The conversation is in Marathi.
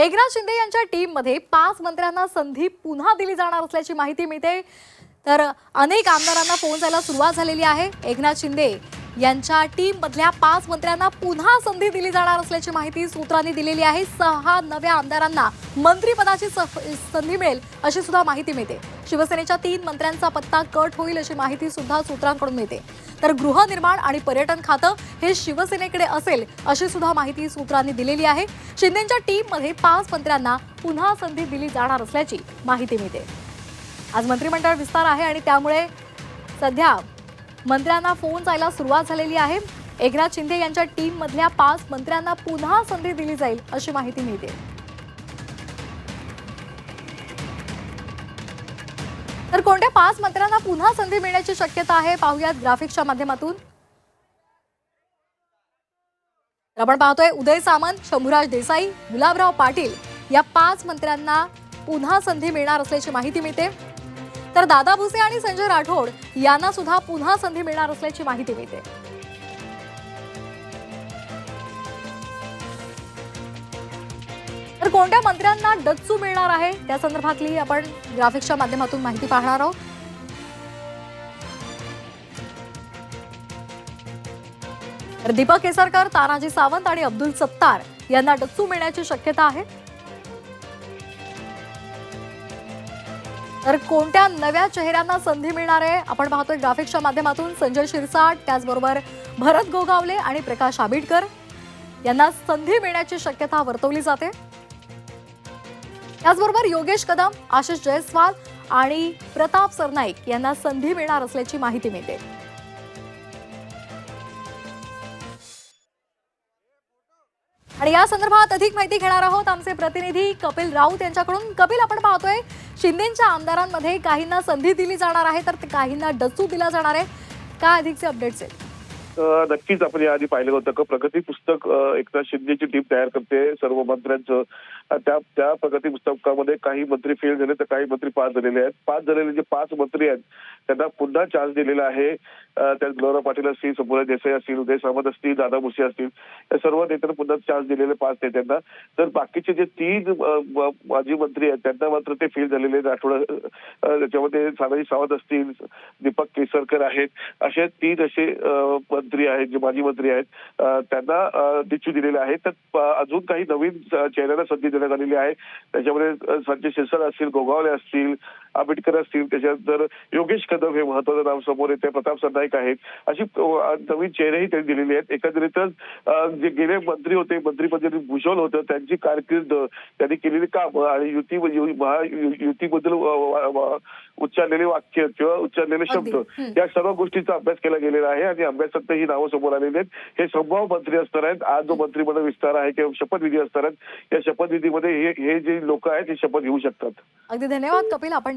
एकनाथ शिंदे यांच्या टीममध्ये पाच मंत्र्यांना संधी पुन्हा दिली जाणार असल्याची माहिती मिळते. तर अनेक आमदारांना फोन जायला सुरुवात झालेली आहे. एकनाथ शिंदे यांच्या टीम मधल्या पाच मंत्र्यांना पुन्हा संधी दिली जाणार असल्याची माहिती सूत्रांनी दिलेली आहे. सहा नव्या आमदारांना मंत्रिपदाची सफ- संधी मिळेल अशी सुद्धा माहिती मिळते. शिवसेनेच्या तीन मंत्र्यांचा पत्ता कट होईल अशी माहिती सुद्धा सूत्रांकडून मिळते. तर गृहनिर्माण आणि पर्यटन खातं हे शिवसेनेकडे असेल अशी सुद्धा माहिती सूत्रांनी दिलेली आहे. शिंदेच्या टीममध्ये पाच मंत्र्यांना पुन्हा संधी दिली जाणार असल्याची माहिती मिळते. आज मंत्रिमंडळ विस्तार आहे आणि त्यामुळे सध्या मंत्र्यांना फोन जायला सुरुवात झालेली आहे. एकनाथ शिंदे यांच्या टीम मधल्या पाच मंत्र्यांना पुन्हा संधी दिली जाईल अशी माहिती मिळते. तर कोणत्या पाच मंत्र्यांना पुन्हा संधी मिळण्याची शक्यता आहे पाहुयात ग्राफिक्सच्या माध्यमातून. तर आपण पाहतोय उदय सामंत शंभूराज देसाई गुलाबराव पाटील या पाच मंत्र्यांना पुन्हा संधी मिळणार असल्याची माहिती मिळते. तर दादा भुसे आणि संजय राठोड यांना सुद्धा पुन्हा संधी मिळणार असल्याची माहिती मिळते. तर कोणत्या मंत्र्यांना डच्चू मिळणार आहे? त्या संदर्भातली आपण ग्राफिक्सच्या माध्यमातून माहिती पाहणार आहोत. तर दीपक केसरकर तानाजी सावंत आणि अब्दुल सत्तार यांना डच्चू मिळण्याची शक्यता आहे. तर कोणत्या नव्या चेहऱ्यांना संधी मिळणार आहे? आपण पाहतोय ग्राफिक्सच्या माध्यमातून संजय शिरसाट त्याचबरोबर भरत गोगावले आणि प्रकाश आबिडकर. यांना संधी मिळण्याची शक्यता वर्तवली जाते. त्याचबरोबर योगेश कदम आशिष जयस्वाल आणि प्रताप सरनाईक यांना संधी मिळणार असल्याची माहिती मिळते. आणि या संदर्भात अधिक माहिती घेणार आहोत आमचे प्रतिनिधी कपिल राऊत यांच्याकडून. कपिल आपण पाहतोय शिंदेच्या आमदारांमध्ये काहींना संधी दिली जाणार आहे तर काहींना डचू दिला जाणार आहे. काय अधिकचे अपडेट्स आहेत? नक्कीच आपण याआधी पाहिलं होतं का प्रगती पुस्तक एकनाथ शिंदेची टीम तयार करते सर्व मंत्र्यांचं. त्या त्या प्रगती पुस्तकामध्ये काही मंत्री फेल झाले तर काही मंत्री पास झालेले आहेत. पास झालेले जे पाच मंत्री आहेत त्यांना पुन्हा चान्स दिलेला आहे. त्यात गौरव पाटील असतील संपूर्ण देसाई असतील उदय सामंत असतील दादा भुसे असतील या सर्व नेत्यांना पुन्हा चान्स दिलेले पाच नेत्यांना तर बाकीचे जे तीन माजी मंत्री आहेत त्यांना मात्र ते फेल झालेले आहेत. आठवडा त्याच्यामध्ये सानाजी सावंत असतील दीपक केसरकर आहेत. असे तीन असे मंत्री आहेत जे माजी मंत्री आहेत त्यांना अ, निश्चित दिलेले आहेत. तर अजून काही नवीन चेहऱ्याला चेहऱ्यांना संधी देण्यात आलेली आहे. त्याच्यामध्ये संजय शिरसाट असतील गोगावले असतील आंबेडकर असतील त्याच्यानंतर योगेश कदम हे महत्वाचं नाव समोर येते प्रताप सरनाईक आहेत अशी नवीन चेहरेही त्यांनी दिलेली आहेत. एकंदरीतच जे गेले मंत्री होते मंत्रीपदी भूषवल होतं त्यांची कारकीर्द त्यांनी केलेली कामं आणि युती युतीबद्दल उच्चारलेले वाक्य किंवा उच्चारलेले शब्द. या सर्व गोष्टींचा अभ्यास केला गेलेला आहे आणि अभ्यासात ही नावं समोर आलेली आहेत. हे संभाव्य मंत्री असणार आहेत. आज जो मंत्रिमंडळ विस्तार आहे किंवा शपथविधी असणार आहेत या शपथविधीमध्ये हे हे जे लोक आहेत हे शपथ घेऊ शकतात. अगदी धन्यवाद. कपिल आपण